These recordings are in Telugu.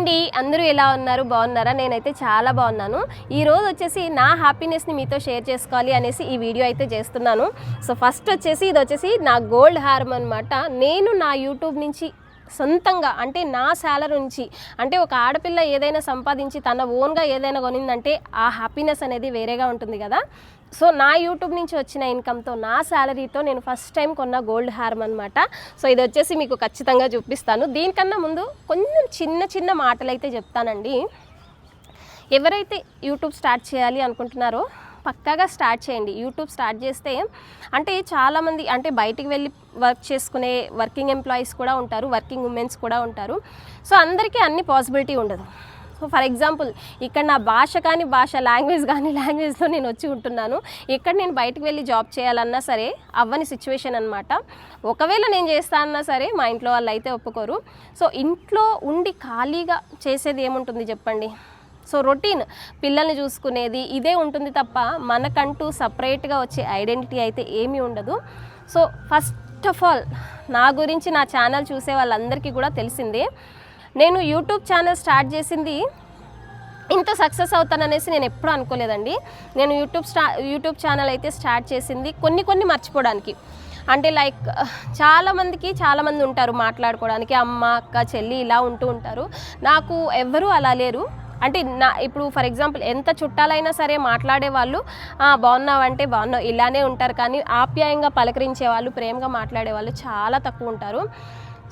అండి అందరూ ఎలా ఉన్నారు బాగున్నారా? నేనైతే చాలా బాగున్నాను. ఈ రోజు వచ్చేసి నా హ్యాపీనెస్ని మీతో షేర్ చేసుకోవాలి అనేసి ఈ వీడియో అయితే చేస్తున్నాను. సో ఫస్ట్ వచ్చేసి ఇది వచ్చేసి నా గోల్డ్ హార్మ్ అనమాట నేను నా యూట్యూబ్ నుంచి సొంతంగా అంటే నా శాలరీ నుంచి అంటే ఒక ఆడపిల్ల ఏదైనా సంపాదించి తన ఓన్గా ఏదైనా కొనిందంటే ఆ హ్యాపీనెస్ అనేది వేరేగా ఉంటుంది కదా. సో నా యూట్యూబ్ నుంచి వచ్చిన ఇన్కమ్తో నా శాలరీతో నేను ఫస్ట్ టైం కొన్న గోల్డ్ హార్మ్ అనమాట సో ఇది వచ్చేసి మీకు ఖచ్చితంగా చూపిస్తాను. దీనికన్నా ముందు కొంచెం చిన్న చిన్న మాటలు అయితే చెప్తానండి. ఎవరైతే యూట్యూబ్ స్టార్ట్ చేయాలి అనుకుంటున్నారో పక్కాగా స్టార్ట్ చేయండి. యూట్యూబ్ స్టార్ట్ చేస్తే అంటే చాలామంది అంటే బయటికి వెళ్ళి వర్క్ చేసుకునే వర్కింగ్ ఎంప్లాయీస్ కూడా ఉంటారు వర్కింగ్ ఉమెన్స్ కూడా ఉంటారు. సో అందరికీ అన్ని పాసిబిలిటీ ఉండదు. సో ఫర్ ఎగ్జాంపుల్ ఇక్కడ నా భాష కానీ భాష లాంగ్వేజ్ కానీ లాంగ్వేజ్లో నేను వచ్చి ఉంటున్నాను. ఇక్కడ నేను బయటకు వెళ్ళి జాబ్ చేయాలన్నా సరే అవ్వని సిచ్యువేషన్ అనమాట ఒకవేళ నేను చేస్తా అన్నా సరే మా ఇంట్లో వాళ్ళు అయితే ఒప్పుకోరు. సో ఇంట్లో ఉండి ఖాళీగా చేసేది ఏముంటుంది చెప్పండి? సో రొటీన్ పిల్లల్ని చూసుకునేది ఇదే ఉంటుంది తప్ప మనకంటూ సపరేట్గా వచ్చే ఐడెంటిటీ అయితే ఏమీ ఉండదు. సో ఫస్ట్ ఆఫ్ ఆల్ నా గురించి నా ఛానల్ చూసే వాళ్ళందరికీ కూడా తెలిసిందే. నేను యూట్యూబ్ ఛానల్ స్టార్ట్ చేసింది ఇంత సక్సెస్ అవుతాననేసి నేను ఎప్పుడూ అనుకోలేదండి. నేను యూట్యూబ్ స్టా యూట్యూబ్ ఛానల్ అయితే స్టార్ట్ చేసింది కొన్ని కొన్ని మర్చిపోవడానికి. అంటే లైక్ చాలామందికి చాలామంది ఉంటారు మాట్లాడుకోవడానికి. అమ్మ అక్క చెల్లి ఇలా ఉంటూ ఉంటారు. నాకు ఎవ్వరూ అలా లేరు. అంటే నా ఇప్పుడు ఫర్ ఎగ్జాంపుల్ ఎంత చుట్టాలైనా సరే మాట్లాడే వాళ్ళు బాగున్నావు? బాగున్నావంటే బాగున్నావు. ఇలానే ఉంటారు కానీ ఆప్యాయంగా పలకరించే వాళ్ళు ప్రేమగా మాట్లాడే వాళ్ళు చాలా తక్కువ ఉంటారు.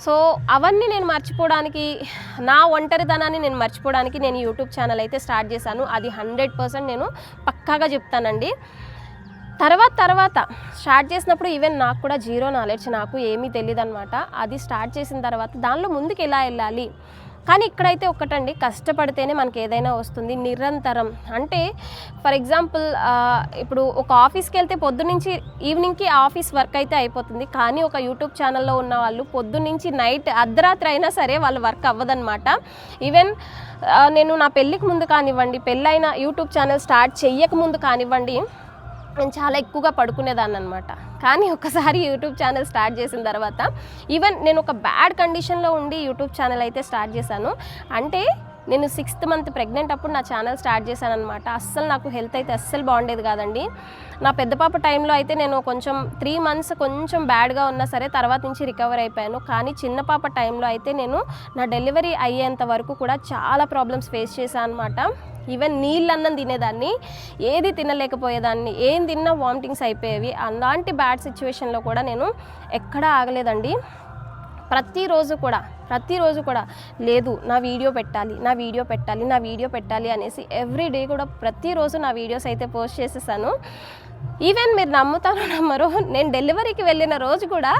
సో అవన్నీ నేను మర్చిపోవడానికి నా ఒంటరితనాన్ని నేను మర్చిపోవడానికి నేను యూట్యూబ్ ఛానల్ అయితే స్టార్ట్ చేశాను. అది హండ్రెడ్ పర్సెంట్ నేను పక్కాగా చెప్తానండి. తర్వాత తర్వాత స్టార్ట్ చేసినప్పుడు ఈవెన్ నాకు కూడా జీరో నాలెడ్జ్ నాకు ఏమీ తెలియదు అనమాట అది స్టార్ట్ చేసిన తర్వాత దానిలో ముందుకు ఎలా వెళ్ళాలి? కానీ ఇక్కడైతే ఒక్కటండి. కష్టపడితేనే మనకి ఏదైనా వస్తుంది. నిరంతరం. అంటే ఫర్ ఎగ్జాంపుల్ ఇప్పుడు ఒక ఆఫీస్కి వెళ్తే పొద్దునుంచి ఈవినింగ్కి ఆఫీస్ వర్క్ అయితే అయిపోతుంది. కానీ ఒక యూట్యూబ్ ఛానల్లో ఉన్న వాళ్ళు పొద్దున్నుంచి నైట్ అర్ధరాత్రి అయినా సరే వాళ్ళు వర్క్ అవ్వదన్నమాట. ఈవెన్ నేను నా పెళ్ళికి ముందు కానివ్వండి పెళ్ళైన యూట్యూబ్ ఛానల్ స్టార్ట్ చెయ్యక ముందు కానివ్వండి నేను చాలా ఎక్కువగా పడుకునేదాన్ని అనమాట కానీ ఒకసారి యూట్యూబ్ ఛానల్ స్టార్ట్ చేసిన తర్వాత ఈవెన్ నేను ఒక బ్యాడ్ కండిషన్లో ఉండి యూట్యూబ్ ఛానల్ అయితే స్టార్ట్ చేశాను. అంటే నేను సిక్స్త్ మంత్ ప్రెగ్నెంట్ అప్పుడు నా ఛానల్ స్టార్ట్ చేశాను అనమాట అస్సలు నాకు హెల్త్ అయితే అస్సలు బాగుండేది కాదండి. నా పెద్ద పాప టైంలో అయితే నేను కొంచెం త్రీ మంత్స్ కొంచెం బ్యాడ్గా ఉన్నా సరే తర్వాత నుంచి రికవర్ అయిపోయాను. కానీ చిన్న పాప టైంలో అయితే నేను నా డెలివరీ అయ్యేంత వరకు కూడా చాలా ప్రాబ్లమ్స్ ఫేస్ చేశాను అనమాట ఈవెన్ నీళ్ళన్నం తినేదాన్ని ఏది తినలేకపోయేదాన్ని ఏం తిన్నా వామిటింగ్స్ అయిపోయేవి. అలాంటి బ్యాడ్ సిచ్యువేషన్లో కూడా నేను ఎక్కడా ఆగలేదండి. ప్రతిరోజు కూడా ప్రతిరోజు కూడా లేదు నా వీడియో పెట్టాలి నా వీడియో పెట్టాలి నా వీడియో పెట్టాలి అనేసి ఎవ్రీ డే కూడా ప్రతిరోజు నా వీడియోస్ అయితే పోస్ట్ చేసేసాను. ఈవెన్ మీరు నమ్ముతారో నమ్మరు నేను డెలివరీకి వెళ్ళిన రోజు కూడా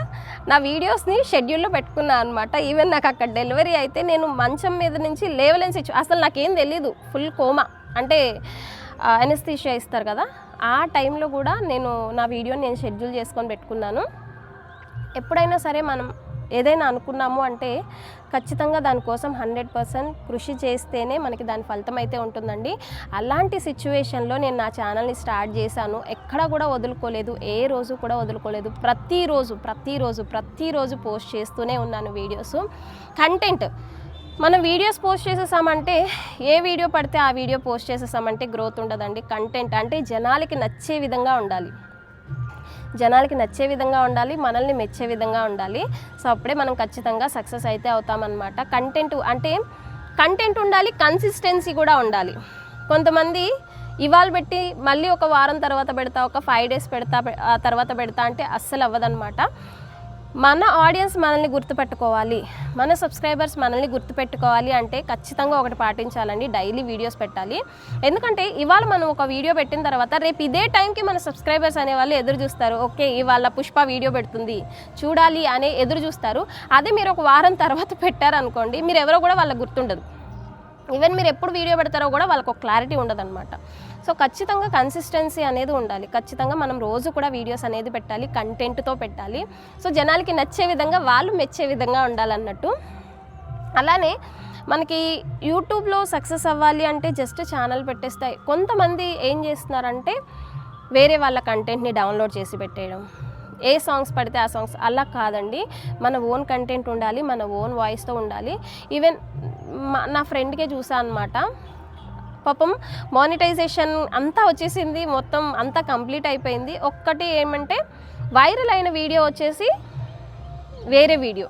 నా వీడియోస్ని షెడ్యూల్లో పెట్టుకున్నాను అనమాట ఈవెన్ నాకు అక్కడ డెలివరీ అయితే నేను మంచం మీద నుంచి లేవలేని సిచ్యు అసలు నాకేం తెలీదు ఫుల్ కోమా అంటే అనస్థీషియా ఇస్తారు కదా ఆ టైంలో కూడా నేను నా వీడియోని నేను షెడ్యూల్ చేసుకొని పెట్టుకున్నాను. ఎప్పుడైనా సరే మనం ఏదైనా అనుకున్నాము అంటే ఖచ్చితంగా దానికోసం హండ్రెడ్ పర్సెంట్ కృషి చేస్తేనే మనకి దాని ఫలితం అయితే ఉంటుందండి. అలాంటి సిచ్యువేషన్లో నేను నా ఛానల్ని స్టార్ట్ చేశాను. ఎక్కడ కూడా వదులుకోలేదు. ఏ రోజు కూడా వదులుకోలేదు. ప్రతిరోజు ప్రతిరోజు ప్రతిరోజు పోస్ట్ చేస్తూనే ఉన్నాను వీడియోస్. కంటెంట్. మనం వీడియోస్ పోస్ట్ చేసేసామంటే ఏ వీడియో పడితే ఆ వీడియో పోస్ట్ చేసేసామంటే గ్రోత్ ఉండదండి. కంటెంట్ అంటే జనాలకి నచ్చే విధంగా ఉండాలి. జనాలకి నచ్చే విధంగా ఉండాలి మనల్ని మెచ్చే విధంగా ఉండాలి. సో అప్పుడే మనం ఖచ్చితంగా సక్సెస్ అయితే అవుతామన్నమాట. కంటెంట్ అంటే కంటెంట్ ఉండాలి కన్సిస్టెన్సీ కూడా ఉండాలి. కొంతమంది ఇవాళ పెట్టి మళ్ళీ ఒక వారం తర్వాత పెడతా ఒక ఫైవ్ డేస్ పెడతా ఆ తర్వాత పెడతా అంటే అస్సలు అవ్వదనమాట మన ఆడియన్స్ మనల్ని గుర్తుపెట్టుకోవాలి. మన సబ్స్క్రైబర్స్ మనల్ని గుర్తుపెట్టుకోవాలి అంటే ఖచ్చితంగా ఒకటి పాటించాలండి. డైలీ వీడియోస్ పెట్టాలి. ఎందుకంటే ఇవాళ మనం ఒక వీడియో పెట్టిన తర్వాత రేపు ఇదే టైంకి మన సబ్స్క్రైబర్స్ అనే వాళ్ళు ఎదురు చూస్తారు. ఓకే ఇవాళ పుష్ప వీడియో పెడుతుంది. చూడాలి అనే ఎదురు చూస్తారు. అదే మీరు ఒక వారం తర్వాత పెట్టారనుకోండి మీరు ఎవరో కూడా వాళ్ళకి గుర్తుండదు. ఈవెన్ మీరు ఎప్పుడు వీడియో పెడతారో కూడా వాళ్ళకి ఒక క్లారిటీ ఉండదన్నమాట. సో ఖచ్చితంగా కన్సిస్టెన్సీ అనేది ఉండాలి. ఖచ్చితంగా మనం రోజు కూడా వీడియోస్ అనేది పెట్టాలి కంటెంట్తో పెట్టాలి. సో జనాలకి నచ్చే విధంగా వాళ్ళు మెచ్చే విధంగా ఉండాలన్నట్టు. అలానే మనకి యూట్యూబ్లో సక్సెస్ అవ్వాలి అంటే జస్ట్ ఛానల్ పెట్టేస్తాయి కొంతమంది ఏం చేస్తున్నారంటే వేరే వాళ్ళ కంటెంట్ని డౌన్లోడ్ చేసి పెట్టేయడం. ఏ సాంగ్స్ పడితే ఆ సాంగ్స్ అలా కాదండి. మన ఓన్ కంటెంట్ ఉండాలి మన ఓన్ వాయిస్తో ఉండాలి. ఈవెన్ మా- నా ఫ్రెండ్కే చూసా అనమాట పాపం మానిటైజేషన్ అంతా వచ్చేసింది మొత్తం అంతా కంప్లీట్ అయిపోయింది. ఒక్కటి ఏమంటే వైరల్ అయిన వీడియో వచ్చేసి వేరే వీడియో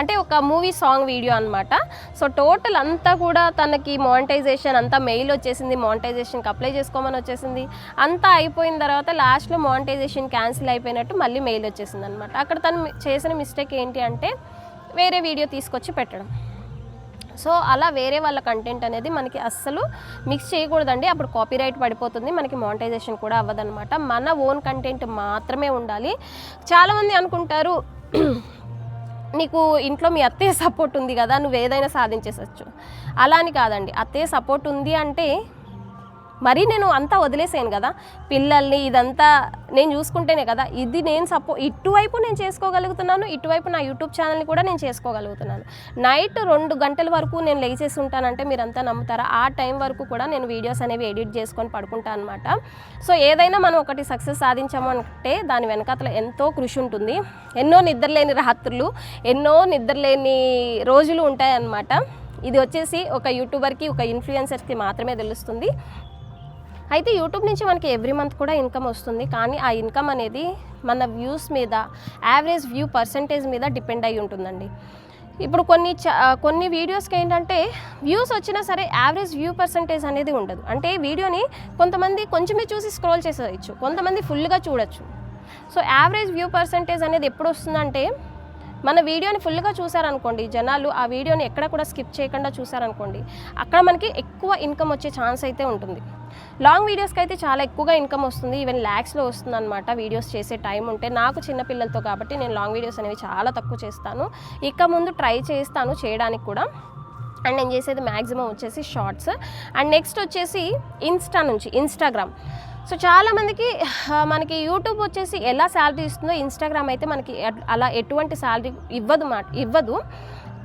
అంటే ఒక మూవీ సాంగ్ వీడియో అనమాట సో టోటల్ అంతా కూడా తనకి మానిటైజేషన్ అంతా మెయిల్ వచ్చేసింది. మానిటైజేషన్కి అప్లై చేసుకోమని వచ్చేసింది. అంతా అయిపోయిన తర్వాత లాస్ట్లో మానిటైజేషన్ క్యాన్సిల్ అయిపోయినట్టు మళ్ళీ మెయిల్ వచ్చేసింది అనమాట అక్కడ తను చేసిన మిస్టేక్ ఏంటి అంటే వేరే వీడియో తీసుకొచ్చి పెట్టడం. సో అలా వేరే వాళ్ళ కంటెంట్ అనేది మనకి అస్సలు మిక్స్ చేయకూడదండి. అప్పుడు కాపీరైట్ పడిపోతుంది. మనకి మానిటైజేషన్ కూడా అవ్వదనమాట మన ఓన్ కంటెంట్ మాత్రమే ఉండాలి. చాలామంది అనుకుంటారు నీకు ఇంట్లో మీ అత్తయ్య సపోర్ట్ ఉంది కదా నువ్వు ఏదైనా సాధించేసచ్చు. అలా అని కాదండి. అత్తయ్య సపోర్ట్ ఉంది అంటే మరీ నేను అంతా వదిలేసాను కదా. పిల్లల్ని ఇదంతా నేను చూసుకుంటేనే కదా. ఇది నేను సపో ఇటువైపు నేను చేసుకోగలుగుతున్నాను ఇటువైపు నా యూట్యూబ్ ఛానల్ని కూడా నేను చేసుకోగలుగుతున్నాను. నైట్ రెండు గంటల వరకు నేను లేచేసి ఉంటానంటే మీరంతా నమ్ముతారా? ఆ టైం వరకు కూడా నేను వీడియోస్ అనేవి ఎడిట్ చేసుకొని పడుకుంటాను అనమాట సో ఏదైనా మనం ఒకటి సక్సెస్ సాధించాము అంటే దాని వెనకాతల ఎంతో కృషి ఉంటుంది. ఎన్నో నిద్రలేని రాత్రులు ఎన్నో నిద్రలేని రోజులు ఉంటాయన్నమాట. ఇది వచ్చేసి ఒక యూట్యూబర్కి ఒక ఇన్ఫ్లుయెన్సర్కి మాత్రమే తెలుస్తుంది. అయితే యూట్యూబ్ నుంచి మనకి ఎవ్రీ మంత్ కూడా ఇన్కమ్ వస్తుంది. కానీ ఆ ఇన్కమ్ అనేది మన వ్యూస్ మీద యావరేజ్ వ్యూ పర్సంటేజ్ మీద డిపెండ్ అయి ఉంటుందండి. ఇప్పుడు కొన్ని చ కొన్ని వీడియోస్కి ఏంటంటే వ్యూస్ వచ్చినా సరే యావరేజ్ వ్యూ పర్సంటేజ్ అనేది ఉండదు. అంటే వీడియోని కొంతమంది కొంచెమే చూసి స్క్రోల్ చేసేయచ్చు. కొంతమంది ఫుల్గా చూడొచ్చు. సో యావరేజ్ వ్యూ పర్సంటేజ్ అనేది ఎప్పుడు వస్తుందంటే మన వీడియోని ఫుల్గా చూసారనుకోండి జనాలు ఆ వీడియోని ఎక్కడ కూడా స్కిప్ చేయకుండా చూసారనుకోండి అక్కడ మనకి ఎక్కువ ఇన్కమ్ వచ్చే ఛాన్స్ అయితే ఉంటుంది. లాంగ్ వీడియోస్కి అయితే చాలా ఎక్కువగా ఇన్కమ్ వస్తుంది. ఈవెన్ ల్యాక్స్లో వస్తుంది అనమాట వీడియోస్ చేసే టైం ఉంటే. నాకు చిన్న పిల్లలతో కాబట్టి నేను లాంగ్ వీడియోస్ అనేవి చాలా తక్కువ చేస్తాను. ఇక ముందు ట్రై చేస్తాను చేయడానికి కూడా. అండ్ నేను చేసేది మ్యాక్సిమం వచ్చేసి షార్ట్స్ అండ్ నెక్స్ట్ వచ్చేసి ఇన్స్టా నుంచి ఇన్స్టాగ్రామ్ సో చాలామందికి మనకి యూట్యూబ్ వచ్చేసి ఎలా శాలరీ ఇస్తుందో ఇన్స్టాగ్రామ్ అయితే మనకి అలా ఎటువంటి శాలరీ ఇవ్వదు మాట ఇవ్వదు.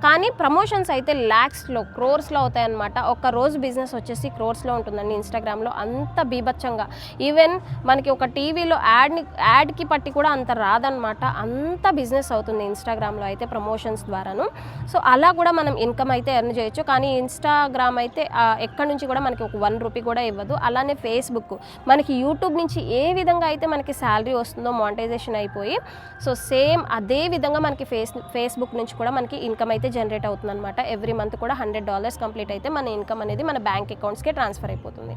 కానీ ప్రమోషన్స్ అయితే ల్యాక్స్లో క్రోర్స్లో అవుతాయన్నమాట. ఒక్క రోజు బిజినెస్ వచ్చేసి క్రోర్స్లో ఉంటుందండి ఇన్స్టాగ్రామ్లో. అంత బీభత్సంగా. ఈవెన్ మనకి ఒక టీవీలో యాడ్ని యాడ్కి పట్టి కూడా అంత రాదనమాట అంత బిజినెస్ అవుతుంది ఇన్స్టాగ్రామ్లో అయితే ప్రమోషన్స్ ద్వారాను. సో అలా కూడా మనం ఇన్కమ్ అయితే ఎర్న్ చేయొచ్చు. కానీ ఇన్స్టాగ్రామ్ అయితే ఎక్కడి నుంచి కూడా మనకి ఒక వన్ రూపీ కూడా ఇవ్వదు. అలానే ఫేస్బుక్ మనకి యూట్యూబ్ నుంచి ఏ విధంగా అయితే మనకి శాలరీ వస్తుందో మానిటైజేషన్ అయిపోయి సో సేమ్ అదే విధంగా మనకి ఫేస్ ఫేస్బుక్ నుంచి కూడా మనకి ఇన్కమ్ అయితే జనరేట్ అవుతుంది అనమాట ఎవ్రీ మంత్ కూడా హండ్రెడ్ డాలర్స్ కంప్లీట్ అయితే మన ఇన్కమ్ అనేది మన బ్యాంక్ అకౌంట్స్కి ట్రాన్స్ఫర్ అయిపోతుంది.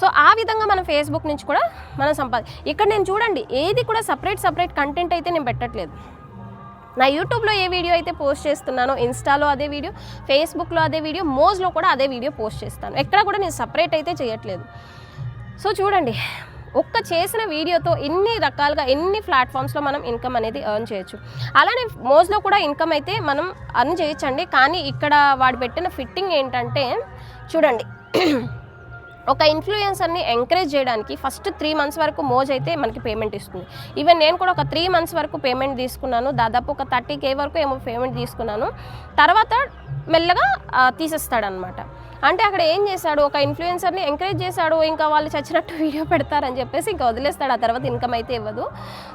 సో ఆ విధంగా మనం ఫేస్బుక్ నుంచి కూడా మనం సంపాది ఇక్కడ నేను చూడండి ఏది కూడా సపరేట్ సపరేట్ కంటెంట్ అయితే నేను పెట్టట్లేదు. నా యూట్యూబ్లో ఏ వీడియో అయితే పోస్ట్ చేస్తున్నానో ఇన్స్టాలో అదే వీడియో ఫేస్బుక్లో అదే వీడియో మోజ్లో కూడా అదే వీడియో పోస్ట్ చేస్తాను. ఎక్కడ కూడా నేను సపరేట్ అయితే చేయట్లేదు. సో చూడండి ఒక్క చేసిన వీడియోతో ఎన్ని రకాలుగా ఎన్ని ప్లాట్ఫామ్స్లో మనం ఇన్కమ్ అనేది ఎర్న్ చేయొచ్చు. అలానే మోజ్లో కూడా ఇన్కమ్ అయితే మనం అర్న్ చేయొచ్చండి. కానీ ఇక్కడ వాడు పెట్టిన ఫిట్టింగ్ ఏంటంటే చూడండి. ఒక ఇన్ఫ్లుయెన్సర్ని ఎంకరేజ్ చేయడానికి ఫస్ట్ త్రీ మంత్స్ వరకు మోజ్ అయితే మనకి పేమెంట్ ఇస్తుంది. ఈవెన్ నేను కూడా ఒక త్రీ మంత్స్ వరకు పేమెంట్ తీసుకున్నాను. దాదాపు ఒక థర్టీ కే వరకు ఏమో పేమెంట్ తీసుకున్నాను. తర్వాత మెల్లగా తీసేస్తాడనమాట అంటే అక్కడ ఏం చేశాడు? ఒక ఇన్ఫ్లుయెన్సర్ని ఎంకరేజ్ చేశాడు ఇంకా వాళ్ళు చచ్చినట్టు వీడియో పెడతారని చెప్పేసి ఇంకా వదిలేస్తాడు. ఆ తర్వాత ఇన్కమ్ అయితే ఇవ్వదు.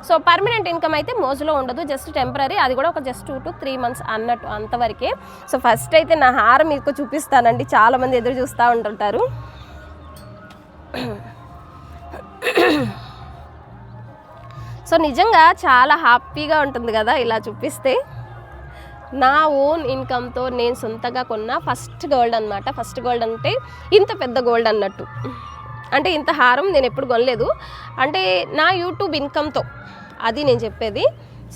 సో పర్మనెంట్ ఇన్కమ్ అయితే మోజులో ఉండదు. జస్ట్ టెంపరీ అది కూడా ఒక just two to three months అన్నట్టు అంతవరకే. సో ఫస్ట్ అయితే నా హారం మీకు చూపిస్తానండి. చాలామంది ఎదురు చూస్తూ ఉంటుంటారు. సో నిజంగా చాలా హ్యాపీగా ఉంటుంది కదా ఇలా చూపిస్తే. నా ఓన్ ఇన్కమ్తో నేను సొంతగా కొన్న ఫస్ట్ గోల్డ్ అనమాట ఫస్ట్ గోల్డ్ అంటే ఇంత పెద్ద గోల్డ్ అన్నట్టు. అంటే ఇంత హారం నేను ఎప్పుడు కొనలేదు. అంటే నా యూట్యూబ్ ఇన్కమ్తో అది నేను చెప్పేది.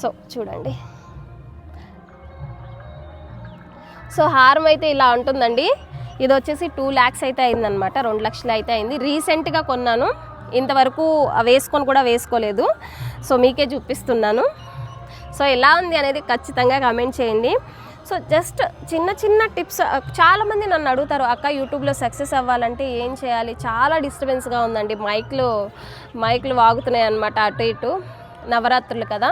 సో చూడండి. సో హారం అయితే ఇలా ఉంటుందండి. ఇది వచ్చేసి టూ ల్యాక్స్ అయితే అయిందనమాట రెండు లక్షలు అయితే అయింది. రీసెంట్గా కొన్నాను. ఇంతవరకు వేసుకొని కూడా వేసుకోలేదు. సో మీకే చూపిస్తున్నాను. సో ఎలా ఉంది అనేది ఖచ్చితంగా కామెంట్ చేయండి. సో జస్ట్ చిన్న చిన్న టిప్స్ చాలామంది నన్ను అడుగుతారు అక్క యూట్యూబ్లో సక్సెస్ అవ్వాలంటే ఏం చేయాలి? చాలా డిస్టర్బెన్స్గా ఉందండి. మైక్లు మైక్లు వాగుతున్నాయి అనమాట అటు ఇటు. నవరాత్రులు కదా.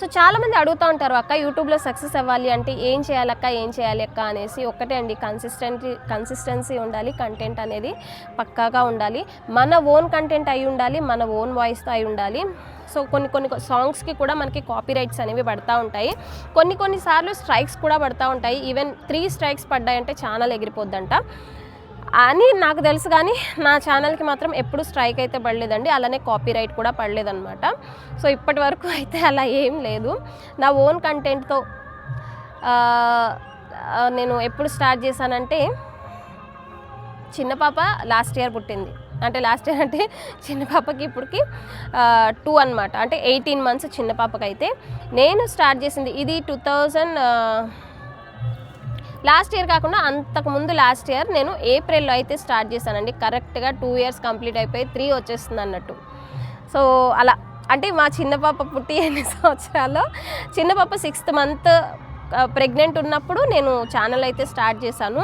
సో చాలామంది అడుగుతూ ఉంటారు అక్క యూట్యూబ్లో సక్సెస్ అవ్వాలి అంటే ఏం చేయాలి అక్క ఏం చేయాలి అక్క? అనేసి ఒక్కటే అండి. కన్సిస్టెంట్లీ కన్సిస్టెన్సీ ఉండాలి కంటెంట్ అనేది పక్కాగా ఉండాలి. మన ఓన్ కంటెంట్ అయి ఉండాలి మన ఓన్ వాయిస్తో అయి ఉండాలి. సో కొన్ని కొన్ని సాంగ్స్కి కూడా మనకి కాపీ రైట్స్ అనేవి పడతా ఉంటాయి. కొన్ని కొన్నిసార్లు స్ట్రైక్స్ కూడా పడతా ఉంటాయి. ఈవెన్ త్రీ స్ట్రైక్స్ పడ్డాయంటే ఛానల్ ఎగిరిపోద్దంట. అని నాకు తెలుసు కానీ నా ఛానల్కి మాత్రం ఎప్పుడు స్ట్రైక్ అయితే పడలేదండి. అలానే కాపీ రైట్ కూడా పడలేదన్నమాట. సో ఇప్పటి వరకు అయితే అలా ఏం లేదు. నా ఓన్ కంటెంట్తో నేను ఎప్పుడు స్టార్ట్ చేశానంటే చిన్న పాప లాస్ట్ ఇయర్ పుట్టింది. అంటే లాస్ట్ ఇయర్ అంటే చిన్న పాపకి ఇప్పటికి టూ అనమాట అంటే ఎయిటీన్ మంత్స్ చిన్న పాపకి అయితే నేను స్టార్ట్ చేసింది ఇది టూ థౌజండ్ లాస్ట్ ఇయర్ కాకుండా అంతకుముందు లాస్ట్ ఇయర్ నేను ఏప్రిల్లో అయితే స్టార్ట్ చేశానండి. కరెక్ట్గా టూ ఇయర్స్ కంప్లీట్ అయిపోయి త్రీ వచ్చేస్తుంది అన్నట్టు. సో అలా. అంటే మా చిన్న పాప పుట్టి ఎన్ని సంవత్సరాల్లో చిన్న పాప సిక్స్త్ మంత్ ప్రెగ్నెంట్ ఉన్నప్పుడు నేను ఛానల్ అయితే స్టార్ట్ చేశాను.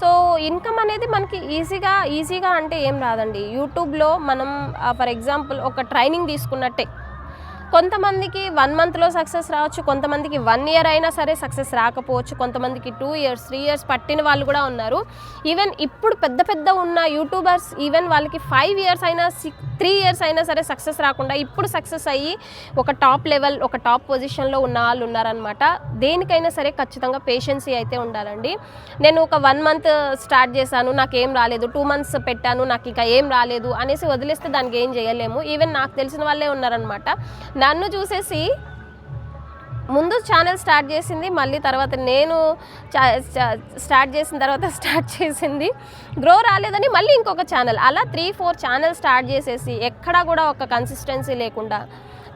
సో ఇన్కమ్ అనేది మనకి ఈజీగా ఈజీగా అంటే ఏం రాదండి. యూట్యూబ్లో మనం ఫర్ ఎగ్జాంపుల్ ఒక ట్రైనింగ్ తీసుకున్నట్టే. కొంతమందికి వన్ మంత్లో సక్సెస్ రావచ్చు కొంతమందికి వన్ ఇయర్ అయినా సరే సక్సెస్ రాకపోవచ్చు కొంతమందికి టూ ఇయర్స్ త్రీ ఇయర్స్ పట్టిన వాళ్ళు కూడా ఉన్నారు. ఈవెన్ ఇప్పుడు పెద్ద పెద్ద ఉన్న యూట్యూబర్స్ ఈవెన్ వాళ్ళకి ఫైవ్ ఇయర్స్ అయినా సిక్స్ త్రీ ఇయర్స్ అయినా సరే సక్సెస్ రాకుండా ఇప్పుడు సక్సెస్ అయ్యి ఒక టాప్ లెవెల్ ఒక టాప్ పొజిషన్లో ఉన్న వాళ్ళు ఉన్నారనమాట దేనికైనా సరే ఖచ్చితంగా పేషెన్సీ అయితే ఉండాలండి. నేను ఒక వన్ మంత్ స్టార్ట్ చేశాను నాకు ఏం రాలేదు. టూ మంత్స్ పెట్టాను నాకు ఇక ఏం రాలేదు అనేసి వదిలేస్తే దానికి ఏం చేయలేము. ఈవెన్ నాకు తెలిసిన వాళ్ళే ఉన్నారనమాట నన్ను చూసేసి ముందు ఛానల్ స్టార్ట్ చేసింది మళ్ళీ తర్వాత నేను చా- స్టార్ట్ చేసిన తర్వాత స్టార్ట్ చేసింది. గ్రో రాలేదని మళ్ళీ ఇంకొక ఛానల్. అలా త్రీ ఫోర్ ఛానల్ స్టార్ట్ చేసేసి ఎక్కడా కూడా ఒక కన్సిస్టెన్సీ లేకుండా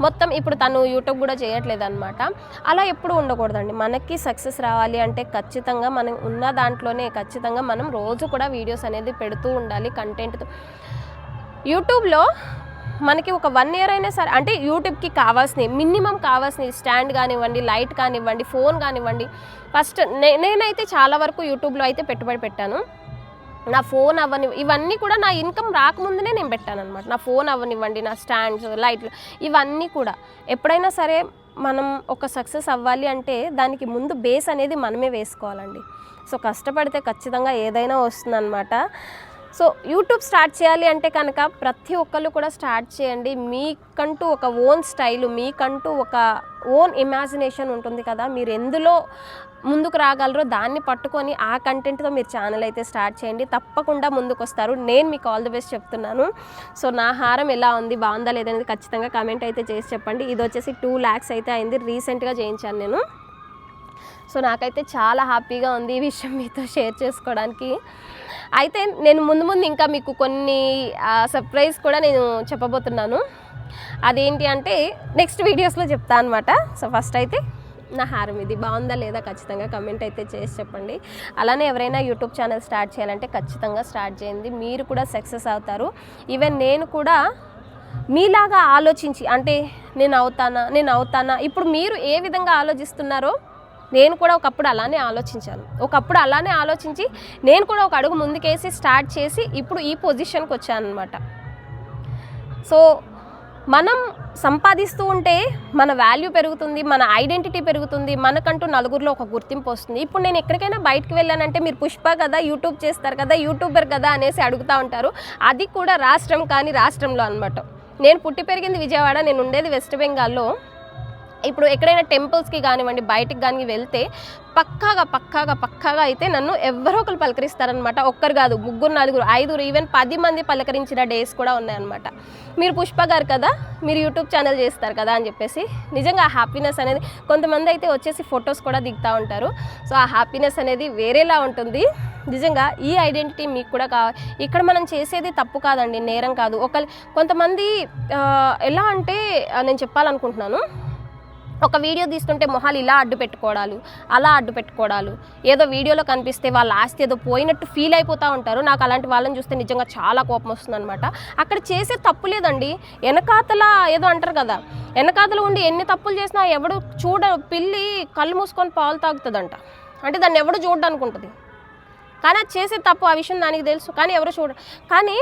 మొత్తం ఇప్పుడు తను యూట్యూబ్ కూడా చేయట్లేదు అనమాట అలా ఎప్పుడు ఉండకూడదండి. మనకి సక్సెస్ రావాలి అంటే ఖచ్చితంగా మనం ఉన్న దాంట్లోనే ఖచ్చితంగా మనం రోజు కూడా వీడియోస్ అనేది పెడుతూ ఉండాలి కంటెంట్తో యూట్యూబ్లో మనకి ఒక వన్ ఇయర్ అయినా సరే అంటే యూట్యూబ్కి కావాల్సినవి మినిమం కావాల్సినవి స్టాండ్ కానివ్వండి లైట్ కానివ్వండి ఫోన్ కానివ్వండి. ఫస్ట్ నే నేనైతే చాలా వరకు యూట్యూబ్లో అయితే పెట్టుబడి పెట్టాను. నా ఫోన్ అవ్వని ఇవన్నీ కూడా నా ఇన్కమ్ రాకముందునే నేను పెట్టాను అనమాట నా ఫోన్ అవ్వనివ్వండి నా స్టాండ్స్ లైట్లు ఇవన్నీ కూడా. ఎప్పుడైనా సరే మనం ఒక సక్సెస్ అవ్వాలి అంటే దానికి ముందు బేస్ అనేది మనమే వేసుకోవాలండి. సో కష్టపడితే ఖచ్చితంగా ఏదైనా వస్తుందన్నమాట. సో యూట్యూబ్ స్టార్ట్ చేయాలి అంటే కనుక ప్రతి ఒక్కళ్ళు కూడా స్టార్ట్ చేయండి. మీకంటూ ఒక ఓన్ స్టైల్ మీకంటూ ఒక ఓన్ ఇమాజినేషన్ ఉంటుంది కదా. మీరు ఎందులో ముందుకు రాగలరో దాన్ని పట్టుకొని ఆ కంటెంట్తో మీరు ఛానల్ అయితే స్టార్ట్ చేయండి. తప్పకుండా ముందుకు వస్తారు నేను మీకు ఆల్ ది బెస్ట్ చెప్తున్నాను. సో నా హారం ఎలా ఉంది బాగుందా లేదనేది ఖచ్చితంగా కమెంట్ అయితే చేసి చెప్పండి. ఇది వచ్చేసి టూ ల్యాక్స్ అయితే అయింది. రీసెంట్గా చేయించాను నేను. సో నాకైతే చాలా హ్యాపీగా ఉంది ఈ విషయం మీతో షేర్ చేసుకోవడానికి. అయితే నేను ముందు ముందు ఇంకా మీకు కొన్ని సర్ప్రైజ్ కూడా నేను చెప్పబోతున్నాను. అదేంటి అంటే నెక్స్ట్ వీడియోస్లో చెప్తా అనమాట సో ఫస్ట్ అయితే నా హారం ఇది. బాగుందా లేదా ఖచ్చితంగా కమెంట్ అయితే చేసి చెప్పండి. అలానే ఎవరైనా యూట్యూబ్ ఛానల్ స్టార్ట్ చేయాలంటే ఖచ్చితంగా స్టార్ట్ చేయండి. మీరు కూడా సక్సెస్ అవుతారు. ఈవెన్ నేను కూడా మీలాగా ఆలోచించి అంటే నేను అవుతానా నేను అవుతానా ఇప్పుడు మీరు ఏ విధంగా ఆలోచిస్తున్నారో నేను కూడా ఒకప్పుడు అలానే ఆలోచించాను. ఒకప్పుడు అలానే ఆలోచించి నేను కూడా ఒక అడుగు ముందుకేసి స్టార్ట్ చేసి ఇప్పుడు ఈ పొజిషన్కి వచ్చానమాట సో మనం సంపాదిస్తూ ఉంటే మన వాల్యూ పెరుగుతుంది మన ఐడెంటిటీ పెరుగుతుంది మనకంటూ నలుగురిలో ఒక గుర్తింపు వస్తుంది. ఇప్పుడు నేను ఎక్కడికైనా బయటకు వెళ్ళానంటే మీరు పుష్ప కదా యూట్యూబ్ చేస్తారు కదా యూట్యూబర్ కదా అనేసి అడుగుతూ ఉంటారు. అది కూడా రాష్ట్రం కానీ రాష్ట్రంలో అనమాట నేను పుట్టి పెరిగింది విజయవాడ నేను ఉండేది వెస్ట్ బెంగాల్లో ఇప్పుడు ఎక్కడైనా టెంపుల్స్కి కానివ్వండి బయటికి కానీ వెళ్తే పక్కాగా పక్కాగా పక్కాగా అయితే నన్ను ఎవరో ఒకరు పలకరిస్తారనమాట ఒక్కరు కాదు ముగ్గురు నలుగురు ఐదుగురు ఈవెన్ పది మంది పలకరించిన డేస్ కూడా ఉన్నాయన్నమాట. మీరు పుష్ప గారు కదా మీరు యూట్యూబ్ ఛానల్ చేస్తారు కదా అని చెప్పేసి నిజంగా ఆ హ్యాపీనెస్ అనేది కొంతమంది అయితే వచ్చేసి ఫొటోస్ కూడా దిగుతూ ఉంటారు. సో ఆ హ్యాపీనెస్ అనేది వేరేలా ఉంటుంది. నిజంగా ఈ ఐడెంటిటీ మీకు కూడా కావాలి ఇక్కడ మనం చేసేది తప్పు కాదండి నేరం కాదు. ఒక కొంతమంది ఎలా అంటే నేను చెప్పాలనుకుంటున్నాను. ఒక వీడియో తీస్తుంటే మొహాలు ఇలా అడ్డు పెట్టుకోవడాలు అలా అడ్డు పెట్టుకోవడాలు ఏదో వీడియోలో కనిపిస్తే వాళ్ళ ఆస్తి ఏదో పోయినట్టు ఫీల్ అయిపోతూ ఉంటారు. నాకు అలాంటి వాళ్ళని చూస్తే నిజంగా చాలా కోపం వస్తుందన్నమాట. అక్కడ చేసే తప్పు లేదండి. వెనకాతల ఏదో అంటారు కదా వెనకాతల ఉండి ఎన్ని తప్పులు చేసినా ఎవడు చూడ పిల్లి కళ్ళు మూసుకొని పాలు తాగుతుందంట. అంటే దాన్ని ఎవడు చూడడానుకుంటుంది కానీ అది చేసే తప్పు ఆ విషయం దానికి తెలుసు. కానీ ఎవరు చూడ కానీ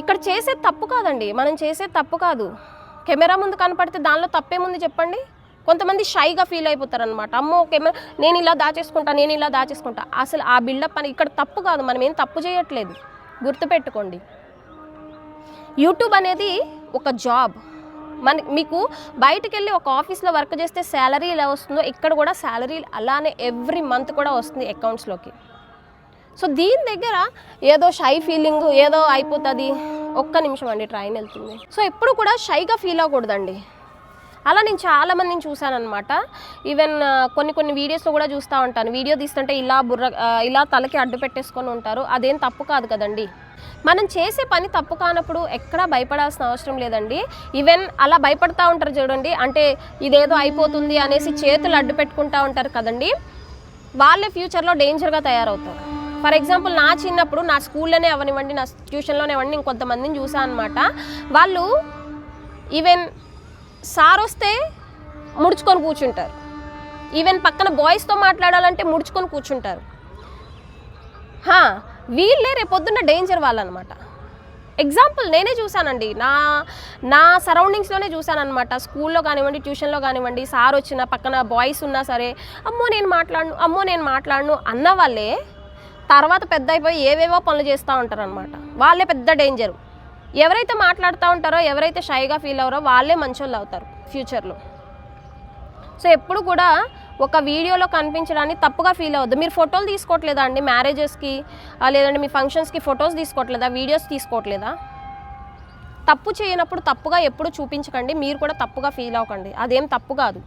ఇక్కడ చేసే తప్పు కాదండి. మనం చేసే తప్పు కాదు. కెమెరా ముందు కనపడితే దానిలో తప్పేముంది చెప్పండి? కొంతమంది షైగా ఫీల్ అయిపోతారు అనమాట అమ్మో కెమెరా నేను ఇలా దాచేసుకుంటా నేను ఇలా దాచేసుకుంటా. అసలు ఆ బిల్డప్ అని ఇక్కడ తప్పు కాదు మనం ఏం తప్పు చేయట్లేదు. గుర్తుపెట్టుకోండి. యూట్యూబ్ అనేది ఒక జాబ్. మన మీకు బయటకు వెళ్ళి ఒక ఆఫీస్లో వర్క్ చేస్తే శాలరీ ఎలా వస్తుందో ఇక్కడ కూడా శాలరీ అలానే ఎవ్రీ మంత్ కూడా వస్తుంది అకౌంట్స్లోకి. సో దీని దగ్గర ఏదో షై ఫీలింగ్ ఏదో అయిపోతుంది. ఒక్క నిమిషం అండి ట్రైన్ వెళ్తుంది. సో ఎప్పుడు కూడా షైగా ఫీల్ అవ్వకూడదండి. అలా నేను చాలా మందిని చూశాను అనమాట ఈవెన్ కొన్ని కొన్ని వీడియోస్లో కూడా చూస్తూ ఉంటాను. వీడియో తీస్తుంటే ఇలా బుర్ర ఇలా తలకి అడ్డు పెట్టేసుకొని ఉంటారు. అదేం తప్పు కాదు కదండి. మనం చేసే పని తప్పు కానప్పుడు ఎక్కడా భయపడాల్సిన అవసరం లేదండి. ఈవెన్ అలా భయపడతా ఉంటారు చూడండి. అంటే ఇదేదో అయిపోతుంది అనేసి చేతులు అడ్డు పెట్టుకుంటా ఉంటారు కదండి. వాళ్ళే ఫ్యూచర్లో డేంజర్గా తయారవుతారు. ఫర్ ఎగ్జాంపుల్ నా చిన్నప్పుడు నా స్కూల్లోనే అవనివ్వండి నా ట్యూషన్లోనే ఇవ్వండి ఇంకొంతమందిని చూసాను అనమాట వాళ్ళు ఈవెన్ సార్ వస్తే ముడుచుకొని కూర్చుంటారు. ఈవెన్ పక్కన బాయ్స్తో మాట్లాడాలంటే ముడుచుకొని కూర్చుంటారు. వీళ్ళే రేపొద్దున్న డేంజర్ వాళ్ళనమాట ఎగ్జాంపుల్ నేనే చూశానండి నా నా సరౌండింగ్స్లోనే చూశానమాట స్కూల్లో కానివ్వండి ట్యూషన్లో కానివ్వండి సార్ వచ్చిన పక్కన బాయ్స్ ఉన్నా సరే అమ్మో నేను మాట్లాడను అమ్మో నేను మాట్లాడను అన్న వాళ్ళే తర్వాత పెద్ద అయిపోయి ఏవేవో పనులు చేస్తూ ఉంటారనమాట వాళ్ళే పెద్ద డేంజర్ ఎవరైతే మాట్లాడుతూ ఉంటారో ఎవరైతే షైగా ఫీల్ అవ్వరో వాళ్ళే మంచోళ్ళు అవుతారు ఫ్యూచర్లో సో ఎప్పుడు కూడా ఒక వీడియోలో కనిపించడాన్ని తప్పుగా ఫీల్ అవ్వద్దు. మీరు ఫోటోలు తీసుకోవట్లేదా అండి? మ్యారేజెస్కి లేదంటే మీ ఫంక్షన్స్కి ఫొటోస్ తీసుకోవట్లేదా? వీడియోస్ తీసుకోవట్లేదా? తప్పు చేయనప్పుడు తప్పుగా ఎప్పుడు చూపించకండి. మీరు కూడా తప్పుగా ఫీల్ అవ్వకండి. అదేం తప్పు కాదు.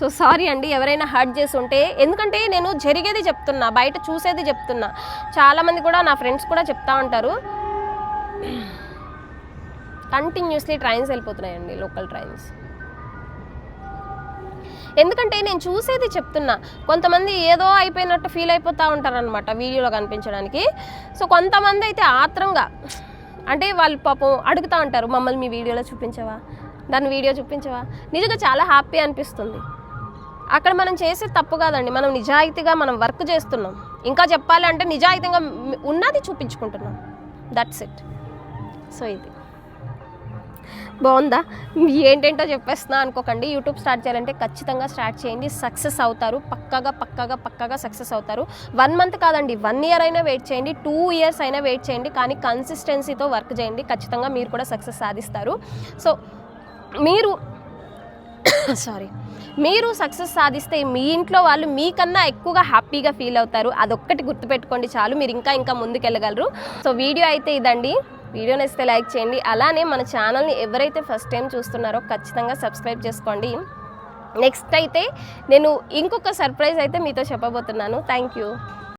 సో సారీ అండి ఎవరైనా హర్ట్ చేసి ఉంటే. ఎందుకంటే నేను జరిగేది చెప్తున్నా బయట చూసేది చెప్తున్నా. చాలామంది కూడా నా ఫ్రెండ్స్ కూడా చెప్తా ఉంటారు. కంటిన్యూస్లీ ట్రైన్స్ వెళ్ళిపోతున్నాయండి లోకల్ ట్రైన్స్. ఎందుకంటే నేను చూసేది చెప్తున్నా. కొంతమంది ఏదో అయిపోయినట్టు ఫీల్ అయిపోతూ ఉంటారనమాట వీడియోలో కనిపించడానికి. సో కొంతమంది అయితే ఆత్రంగా అంటే వాళ్ళు పాపం అడుగుతూ ఉంటారు మమ్మల్ని మీ వీడియోలో చూపించవా? దాని వీడియో చూపించవా? నిజంగా చాలా హ్యాపీ అనిపిస్తుంది. అక్కడ మనం చేసే తప్పు కాదండి. మనం నిజాయితీగా మనం వర్క్ చేస్తున్నాం. ఇంకా చెప్పాలి అంటే నిజాయితీగా ఉన్నది చూపించుకుంటున్నాం. దట్స్ ఇట్ సో ఇది. బాగుందా? ఏంటేంటో చెప్పేస్తున్నా అనుకోకండి. యూట్యూబ్ స్టార్ట్ చేయాలంటే ఖచ్చితంగా స్టార్ట్ చేయండి. సక్సెస్ అవుతారు. పక్కగా పక్కగా పక్కగా సక్సెస్ అవుతారు. వన్ మంత్ కాదండి. వన్ ఇయర్ అయినా వెయిట్ చేయండి. టూ ఇయర్స్ అయినా వెయిట్ చేయండి. కానీ కన్సిస్టెన్సీతో వర్క్ చేయండి. ఖచ్చితంగా మీరు కూడా సక్సెస్ సాధిస్తారు. సో మీరు సారీ మీరు సక్సెస్ సాధిస్తే మీ ఇంట్లో వాళ్ళు మీకన్నా ఎక్కువగా హ్యాపీగా ఫీల్ అవుతారు. అదొక్కటి గుర్తుపెట్టుకోండి చాలు. మీరు ఇంకా ఇంకా ముందుకెళ్ళగలరు. సో వీడియో అయితే ఇదండి. వీడియో నచ్చితే లైక్ చేయండి. అలానే మన ఛానల్ని ఎవరైతే ఫస్ట్ టైం చూస్తున్నారో ఖచ్చితంగా సబ్స్క్రైబ్ చేసుకోండి. నెక్స్ట్ అయితే నేను ఇంకొక సర్ప్రైజ్ అయితే మీతో చెప్పబోతున్నాను. Thank you